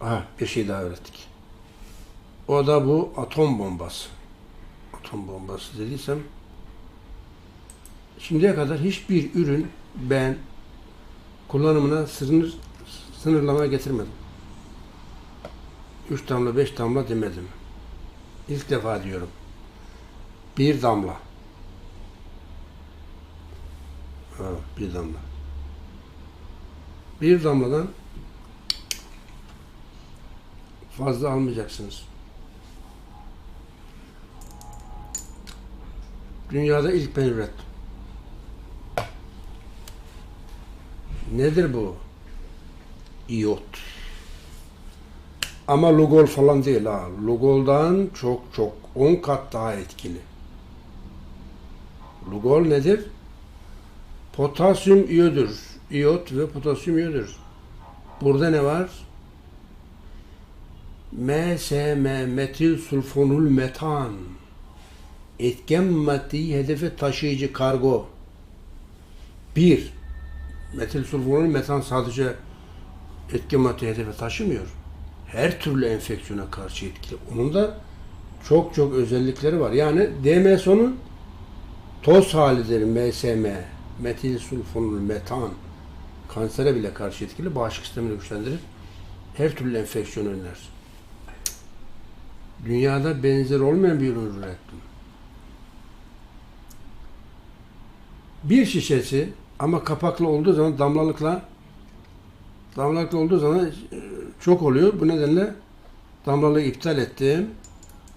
Ha, bir şey daha öğrettik. O da bu atom bombası. Atom bombası dediysem şimdiye kadar hiçbir ürün ben kullanımına sınır, sınırlama getirmedim. Üç damla, beş damla demedim. İlk defa diyorum. Bir damla. Ha, bir damla. Bir damladan fazla almayacaksınız. Dünyada ilk ben. Nedir bu? İyot. Ama Lugol falan değil ha. Lugol'dan çok çok 10 kat daha etkili. Lugol nedir? Potasyum iyodür. İyot ve potasyum iyodür. Burada ne var? MSM metil sulfonul metan. Etken maddeyi hedefe taşıyıcı kargo. Bir, metil sulfonul metan sadece etken maddeyi hedefe taşımıyor. Her türlü enfeksiyona karşı etkili. Onun da çok çok özellikleri var. Yani DMSO'nun toz halidir MSM, metil sulfonul metan. Kansere bile karşı etkili, bağışıklık sistemini güçlendirir. Her türlü enfeksiyon önler. Dünyada benzer olmayan bir ürün ürettim. Bir şişesi ama kapaklı olduğu zaman damlalıkla damlalıklı olduğu zaman e, çok oluyor. Bu nedenle damlalığı iptal ettim.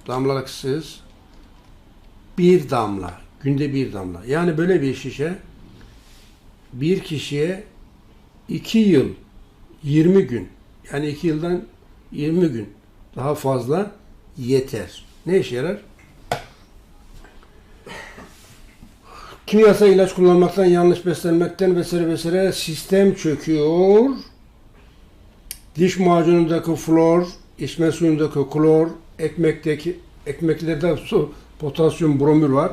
Damlalıksız bir damla. Günde bir damla. Yani böyle bir şişe bir kişiye iki yıl 20 gün yani iki yıldan 20 gün daha fazla yeter. Ne işe yarar? Kimyasal ilaç kullanmaktan, yanlış beslenmekten vesaire vesaire sistem çöküyor. Diş macunundaki flor, içme suyundaki klor, ekmekteki ekmeklerde su, potasyum bromür var.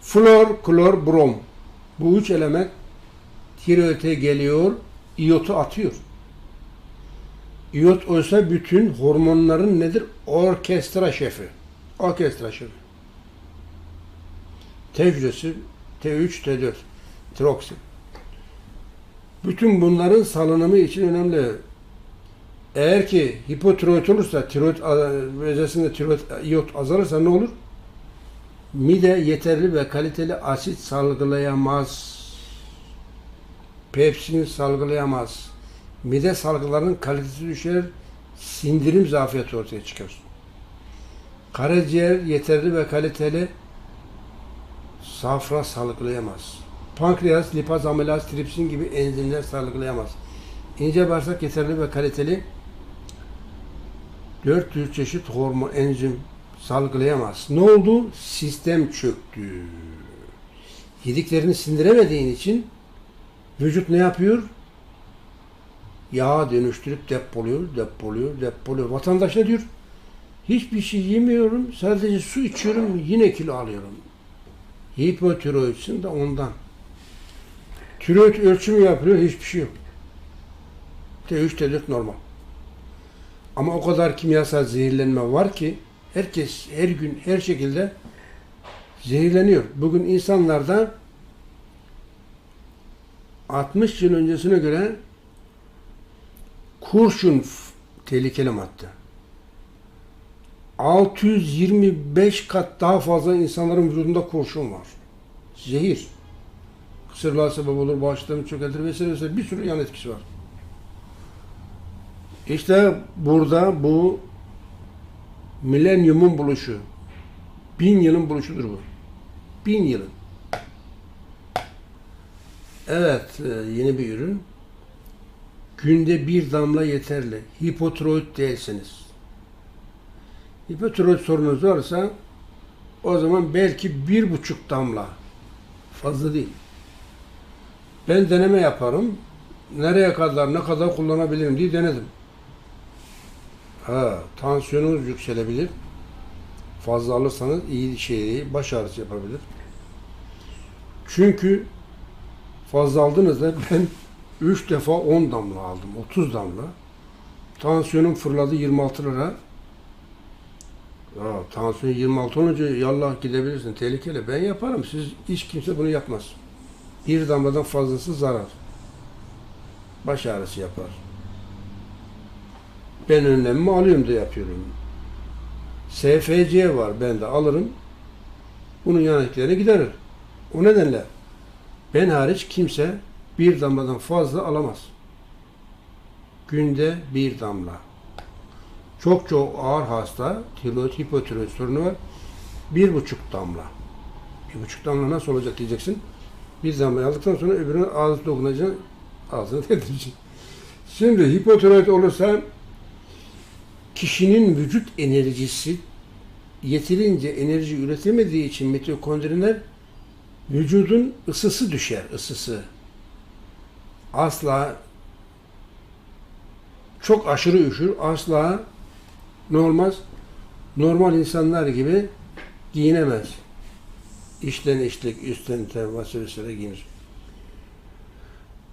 Flor, klor, brom. Bu üç element tiroide geliyor, iyotu atıyor. İyot oysa bütün hormonların nedir? Orkestra şefi. Orkestra şefi. T hücresi, T3, T4, tiroksin. Bütün bunların salınımı için önemli. Eğer ki hipotiroid olursa, tiroid vecesinde tiroid iyot azalırsa ne olur? Mide yeterli ve kaliteli asit salgılayamaz. Pepsin salgılayamaz. Mide salgılarının kalitesi düşer, sindirim zafiyeti ortaya çıkar. Karaciğer yeterli ve kaliteli safra salgılayamaz. Pankreas, lipaz, amilaz, tripsin gibi enzimler salgılayamaz. İnce bağırsak yeterli ve kaliteli 400 çeşit hormon, enzim salgılayamaz. Ne oldu? Sistem çöktü. Yediklerini sindiremediğin için vücut ne yapıyor? Yağa dönüştürüp depoluyor, depoluyor, depoluyor. Vatandaş ne diyor? Hiçbir şey yemiyorum, sadece su içiyorum, yine kilo alıyorum. Hipotiroidsin de ondan. Tiroid ölçümü yapılıyor, hiçbir şey yok. T3, T4 normal. Ama o kadar kimyasal zehirlenme var ki herkes her gün her şekilde zehirleniyor. Bugün insanlarda 60 yıl öncesine göre kurşun tehlikeli madde. 625 kat daha fazla insanların vücudunda kurşun var. Zehir. Kısırlığa sebep olur, bağışıklığını çökertir vesaire vesaire bir sürü yan etkisi var. İşte burada bu milenyumun buluşu. Bin yılın buluşudur bu. Bin yılın. Evet, e, yeni bir ürün. Günde bir damla yeterli. Hipotiroid değilsiniz. Hipotiroid sorunuz varsa o zaman belki bir buçuk damla. Fazla değil. Ben deneme yaparım. Nereye kadar, ne kadar kullanabilirim diye denedim. Ha, tansiyonunuz yükselebilir. Fazla alırsanız iyi şey baş ağrısı yapabilir. Çünkü fazla aldığınızda ben 3 defa 10 damla aldım, 30 damla. Tansiyonum fırladı 26 lira. Ya, tansiyon 26 olunca yallah gidebilirsin. Tehlikeli. Ben yaparım. Siz hiç kimse bunu yapmaz. Bir damladan fazlası zarar. Baş ağrısı yapar. Ben önlemimi alıyorum da yapıyorum. SFC var ben de alırım. Bunun yan etkilerini giderir. O nedenle ben hariç kimse bir damladan fazla alamaz. Günde bir damla. Çok çok ağır hasta, tiroid, hipotiroid sorunu var. Bir buçuk damla. Bir buçuk damla nasıl olacak diyeceksin. Bir damla aldıktan sonra öbürüne ağzı dokunacaksın, ağzını dedireceksin. Şimdi hipotiroid olursa kişinin vücut enerjisi yeterince enerji üretemediği için mitokondriler vücudun ısısı düşer, ısısı. Asla çok aşırı üşür, asla ne? Normal insanlar gibi giyinemez. İçten içlik, üstten temas üstüne giyinir.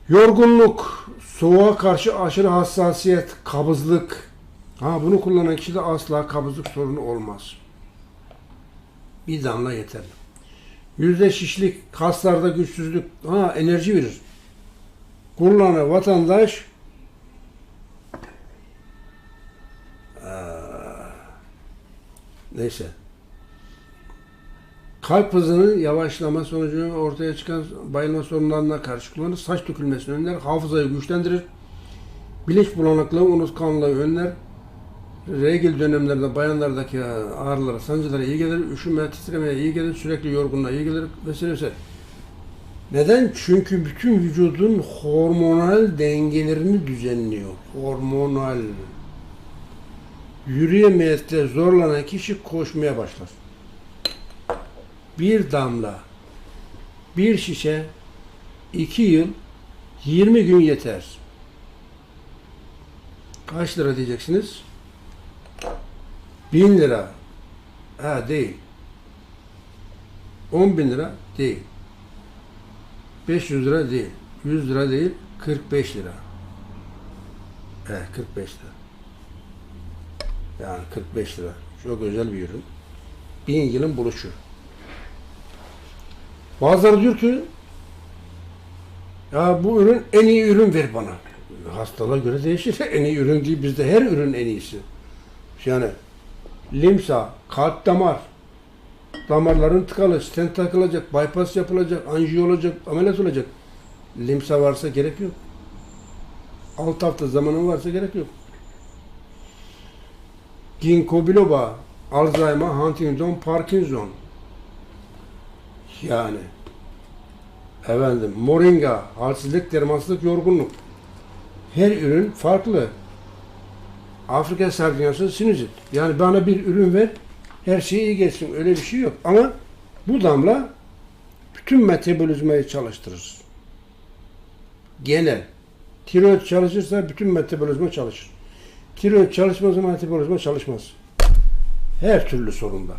Yorgunluk, soğuğa karşı aşırı hassasiyet, kabızlık. Ha bunu kullanan kişide asla kabızlık sorunu olmaz. Bir damla yeterli. Yüzde şişlik, kaslarda güçsüzlük, ha enerji verir. Kullanan vatandaş Aa, neyse. Kalp hızının yavaşlama sonucu ortaya çıkan bayılma sorunlarına karşı kullanır. Saç dökülmesini önler, hafızayı güçlendirir. Bilinç bulanıklığı, unutkanlığı önler. Regil dönemlerde bayanlardaki ağrılara, sancılara iyi gelir, üşüme, titremeye iyi gelir, sürekli yorgunluğa iyi gelir vesaire vesaire. Neden? Çünkü bütün vücudun hormonal dengelerini düzenliyor. Hormonal. Yürüyemeyekte zorlanan kişi koşmaya başlar. Bir damla, bir şişe, iki yıl, 20 gün yeter. Kaç lira diyeceksiniz? Bin lira. Ha değil. 10 bin lira değil. 500 lira değil. 100 lira değil. 45 lira. Evet 45 lira. Yani 45 lira. Çok özel bir ürün. Bin yılın buluşu. Bazıları diyor ki ya bu ürün en iyi ürün ver bana. Hastalığa göre değişir. en iyi ürün değil. Bizde her ürün en iyisi. Yani limsa, kalp damar, damarların tıkalı, stent takılacak, bypass yapılacak, anjiyo olacak, ameliyat olacak. Limsa varsa gerek yok. 6 hafta zamanın varsa gerek yok. Ginkgo biloba, Alzheimer, Huntington, Parkinson. Yani efendim moringa, halsizlik, dermansızlık, yorgunluk. Her ürün farklı. Afrika sardunyası sinüzit. Yani bana bir ürün ver, her şey iyi geçsin. Öyle bir şey yok. Ama bu damla bütün metabolizmayı çalıştırır. Genel. Tiroid çalışırsa bütün metabolizma çalışır. Tiroid çalışmaz metabolizma çalışmaz. Her türlü sorunda.